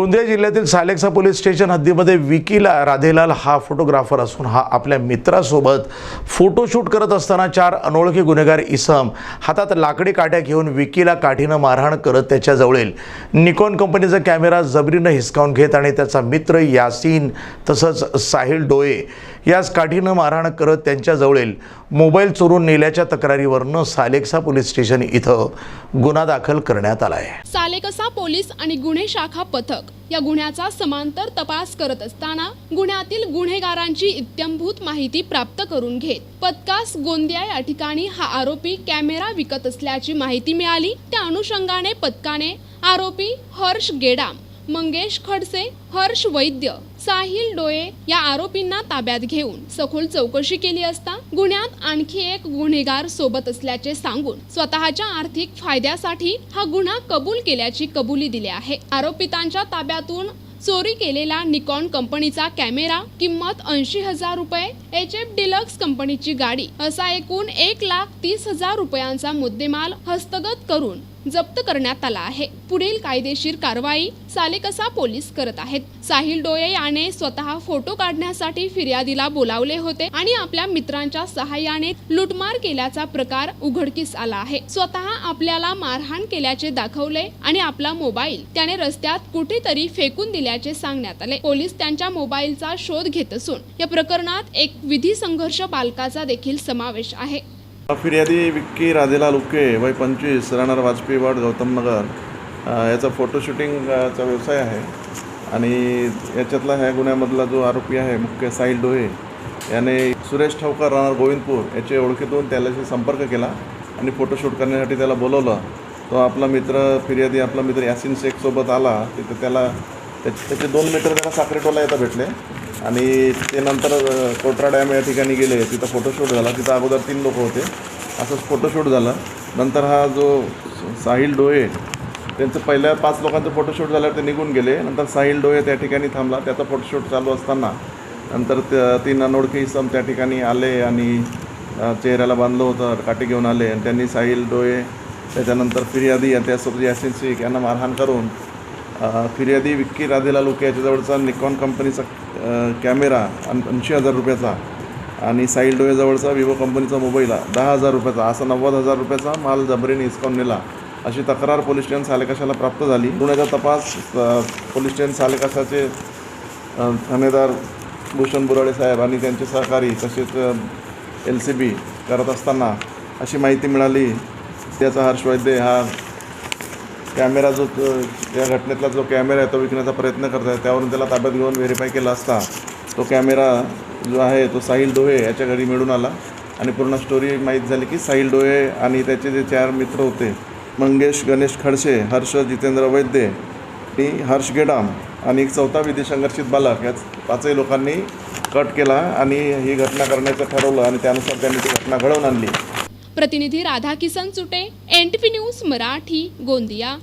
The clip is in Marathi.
गोंदिया जिल्ह्यातील सालेक्सा पोलीस स्टेशन हद्दीमध्ये विकीला राधेलाल हा फोटोग्राफर असून हा आपल्या मित्रासोबत फोटोशूट करत असताना चार अनोळखी गुन्हेगार इसम हातात लाकडी काट्या घेऊन विकीला काठीनं मारहाण करत त्याच्याजवळील निकॉन कंपनीचा कॅमेरा जबरीनं हिसकावून घेत आणि त्याचा मित्र यासीन तसंच साहिल डोळे यास काठीनं मारहाण करत त्यांच्याजवळील मोबाईल चोरून नेल्याच्या तक्रारीवरनं सालेक्सा पोलीस स्टेशन इथं गुन्हा दाखल करण्यात आला आहे सालेकसा पोलीस आणि गुन्हे शाखा पथक या गुन्ह्याचा समांतर तपास करत असताना गुन्ह्यातील गुन्हेगारांची इत्यंभूत माहिती प्राप्त करून घेत पत्कास गोंदिया या ठिकाणी हा आरोपी कॅमेरा विकत असल्याची माहिती मिळाली. त्या अनुषंगाने पथकाने आरोपी हर्ष गेडाम मंगेश खडसे हर्ष वैद्य साहिल डोळे या आरोपींना ताब्यात घेऊन सखोल चौकशी केली असता गुन्ह्यात आणखी एक गुन्हेगार सोबत असल्याचे सांगून स्वतःच्या आर्थिक फायद्यासाठी हा गुन्हा कबूल केल्याची कबुली दिली आहे. आरोपितांच्या ताब्यातून चोरी केलेला निकॉन कंपनीचा कॅमेरा किंमत ऐंशी हजार रुपये एच एफ डिलक्स कंपनीची गाडी असा एकूण एक लाख तीस हजार रुपयांचा मुद्देमाल हस्तगत करून जप्त करण्यात आला आहे. पुढील कायदेशीर कारवाई सालेकसा पोलीस करत आहेत. साहिल डोये याने स्वतः फोटो काढण्यासाठी फिर्यादीला बोलावले होते आणि आपल्या मित्रांच्या सहाय्याने लुटमार केल्याचा प्रकार उघडकीस आला आहे. स्वतः आपल्याला मारहाण केल्याचे दाखवले आणि आपला मोबाईल त्याने रस्त्यात कुठेतरी फेकून दिल्याचे सांगण्यात आले. पोलीस त्यांच्या मोबाईलचा शोध घेत असून या प्रकरणात एक विधी संघर्ष बालकाचा देखील समावेश आहे. फिर्यादी विक्की राधेलाल उके वय पंचवीस राहणार वाजपेयी वाड गौतम नगर. याचा फोटोशूटिंगचा व्यवसाय आहे. आणि याच्यातला ह्या गुन्ह्यामधला जो आरोपी आहे मुख्य साहिल डोहे याने सुरेश ठावकर राहणार गोविंदपूर याचे ओळखीतून त्याच्याशी संपर्क केला आणि फोटोशूट करण्यासाठी त्याला बोलवलं. तो आपला मित्र फिर्यादी आपला मित्र यासिन शेखसोबत आला. तिथं त्याला त्याचे त्याचे दोन मीटर त्याला साखरेटोला येतं भेटले. आणि ते नंतर कोटरा डॅम या ठिकाणी गेले. तिथं फोटोशूट झाला. तिथं अगोदर तीन लोक होते. असंच फोटोशूट झालं. नंतर हा जो साहिल डोळे त्यांचं पहिल्या पाच लोकांचं फोटोशूट झाल्यावर ते निघून गेले. नंतर साहिल डोळे त्या ठिकाणी थांबला. त्याचा फोटोशूट चालू असताना नंतर त्या तीन अनोळखी सम त्या ठिकाणी आले आणि चेहऱ्याला बांधलं होतं काठी घेऊन आले. आणि त्यांनी साहिल डोळे त्याच्यानंतर फिर्यादी आणि त्यासोबत यासिन शेख यांना मारहाण करून फिर्यादी विक्की राधेला लोक याच्याजवळचा निकॉन कंपनीचा कॅमेरा ऐंशी हजार रुपयाचा आणि साईल डोळेजवळचा विवो कंपनीचा मोबाईल दहा हजार रुपयाचा. असा नव्वद हजार रुपयाचा माल जबरीने इस्कॉन नेला. अशी तक्रार पोलीस स्टेशन सालेकाशाला प्राप्त झाली. गुन्ह्याचा तपास पोलीस स्टेशन सालेकाशाचे थानेदार ठाणेदार भूषण बुराडे साहेब आणि त्यांचे सहकारी तसेच एल सी बी करत असताना अशी माहिती मिळाली. त्याचा हर्ष वैद्य हा कॅमेरा जो या घटनेतला जो कॅमेरा आहे तो विकण्याचा प्रयत्न करत आहे त्यावरून त्याला ताब्यात घेऊन व्हेरीफाय केला असता तो कॅमेरा जो आहे तो साहिल डोहे याच्या घरी मिळून आला आणि पूर्ण स्टोरी माहीत झाली की साहिल डोहे आणि त्याचे जे चार मित्र होते मंगेश गणेश खडसे हर्ष जितेंद्र वैद्य आणि हर्ष गेडाम आणि एक चौथा विधी संघर्षित बालक याच पाचही लोकांनी कट केला आणि ही घटना करण्याचं ठरवलं आणि त्यानुसार त्यांनी ती घटना घडवून आणली. प्रतिनिधी Radha Kisan Chute N T news Marathi Gondia.